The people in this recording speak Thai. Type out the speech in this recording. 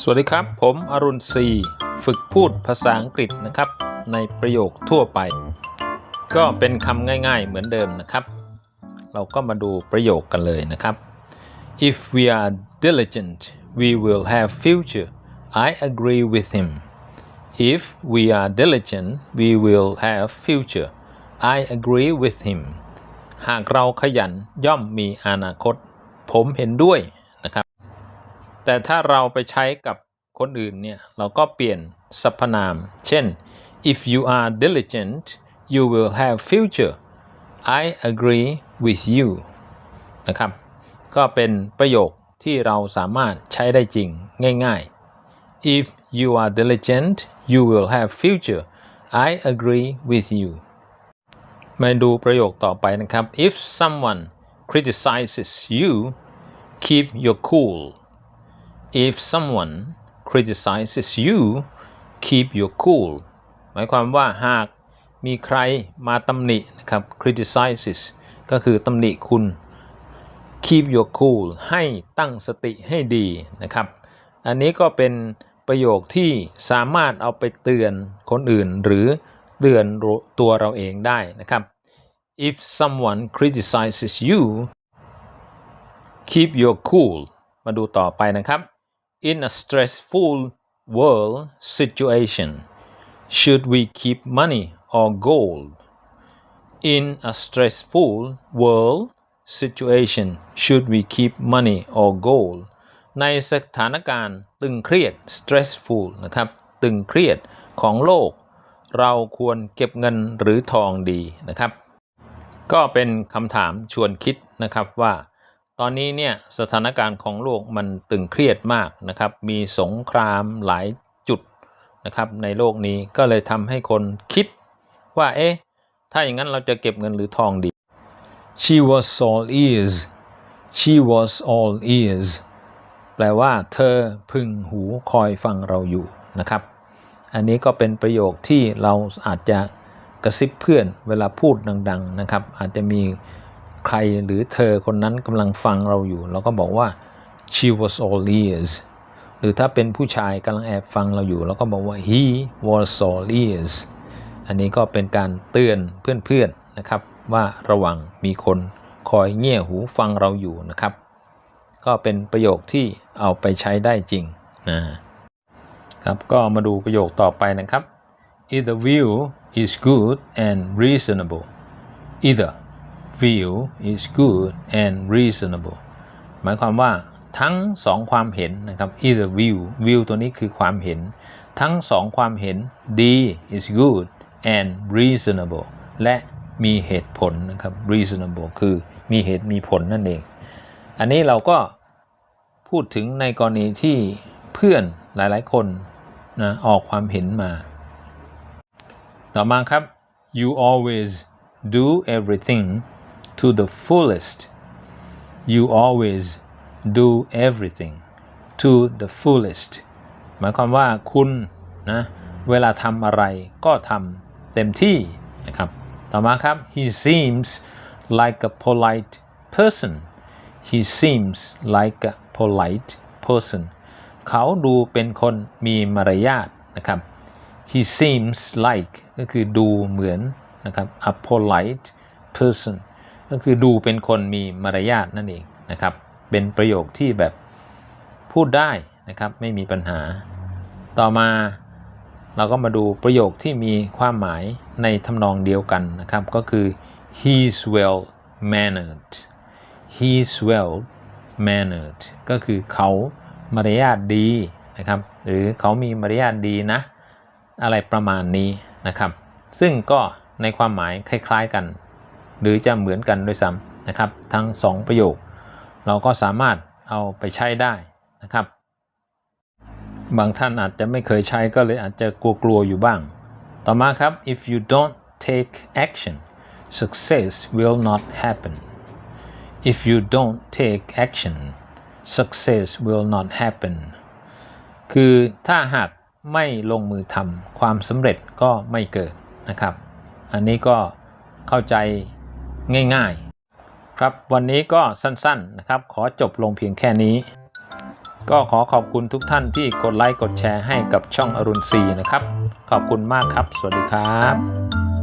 สวัสดีครับ ผมอรุณศรีฝึกพูดภาษาอังกฤษนะครับ ในประโยคทั่วไป ก็เป็นคำง่ายๆเหมือนเดิมนะครับ เราก็มาดูประโยคกันเลยนะครับ if we are diligent we will have future I agree with him if we are diligent we will have future I agree with him หากเราขยันย่อมมีอนาคต ผมเห็นด้วย นะครับ แต่ถ้าเราไปใช้กับคนอื่นเนี่ย เราก็เปลี่ยนสรรพนาม เช่น if you are diligent you will have future I agree with you นะครับ ก็เป็นประโยคที่เราสามารถใช้ได้จริงง่ายๆ if you are diligent you will have future I agree with you มาดูประโยคต่อไปนะครับ if someone criticizes you keep your cool if someone criticizes you keep your cool หมายความว่าหากมีใครมาตำหนินะครับ criticizes ก็คือตำหนิคุณ keep your cool ให้ตั้งสติให้ดีนะครับ อันนี้ก็เป็นประโยคที่สามารถเอาไปเตือนคนอื่นหรือเตือนตัวเราเองได้นะครับ if someone criticizes you keep your cool มาดูต่อไปนะครับ in a stressful world situation should we keep money or gold in a stressful world situation should we keep money or gold ในสถานการณ์ตึงเครียด stressful นะครับ ตึงเครียดของโลก เราควรเก็บเงินหรือทองดีนะครับ ก็เป็นคำถามชวนคิดนะครับว่า ตอนนี้เนี่ยสถานการณ์ของโลกมันตึงเครียดมากนะครับ มีสงครามหลายจุดนะครับในโลกนี้ก็เลยทำให้คนคิดว่าเอ๊ะถ้าอย่างนั้นเราจะเก็บเงินหรือทองดี She was all ears She was all ears แปลว่าเธอพึงหูคอยฟังเราอยู่นะครับ อันนี้ก็เป็นประโยคที่เราอาจจะกระซิบเพื่อนเวลาพูดดัง ๆนะครับ อาจจะมี ใครหรือเธอคนนั้นกำลังฟังเราอยู่ เราก็บอกว่า she was all ears หรือถ้าเป็นผู้ชายกำลังแอบฟังเราอยู่ เราก็บอกว่า he was all ears อันนี้ก็เป็นการเตือนเพื่อนๆนะครับ ว่าระวังมีคนคอยเงี่ยหูฟังเราอยู่นะครับ ก็เป็นประโยคที่เอาไปใช้ได้จริงนะครับก็มาดูประโยคต่อไปนะครับ either view is good and reasonable either view is good and reasonable หมายความว่าทั้งสองความเห็นนะครับ either view view ตัวนี้คือความเห็น ทั้งสองความเห็นดี is good and reasonable และมีเหตุผลนะครับ reasonable คือมีเหตุมีผลนั่นเอง อันนี้เราก็พูดถึงในกรณีที่เพื่อนหลายๆ คนนะออกความเห็นมา ต่อมาครับ you always do everything to the fullest you always do everything to the fullest หมายความว่าคุณนะเวลาทำอะไรก็ทำเต็มที่นะครับ ต่อมาครับ he seems like a polite person he seems like a polite person เขาดูเป็นคนมีมารยาทนะครับ he seems like ก็คือดูเหมือนนะครับ a polite person ก็คือดูเป็นคนมีมารยาทนั่นเองนะครับ เป็นประโยคที่แบบพูดได้นะครับ ไม่มีปัญหา ต่อมาเราก็มาดูประโยคที่มีความหมายในทำนองเดียวกันนะครับ ก็คือ he's well mannered he's well mannered ก็คือเขามารยาทดีนะครับ หรือเขามีมารยาทดีนะ อะไรประมาณนี้นะครับ ซึ่งก็ในความหมายคล้าย ๆกัน หรือจะเหมือนกันด้วยซ้ำนะครับ ทั้ง 2 ประโยค เราก็สามารถเอาไปใช้ได้นะครับ บางท่านอาจจะไม่เคยใช้ก็เลยอาจจะกลัวๆอยู่บ้าง ต่อมาครับ if you don't take action success will not happen if you don't take action success will not happen คือถ้าหากไม่ลงมือทำความสำเร็จก็ไม่เกิดนะครับ อันนี้ก็เข้าใจ ง่าย ๆ ครับวันนี้ก็สั้นๆนะครับ ขอจบลงเพียงแค่นี้ ก็ขอขอบคุณทุกท่านที่กดไลค์กดแชร์ให้กับช่องอรุณซีนะครับ ขอบคุณมากครับ สวัสดีครับ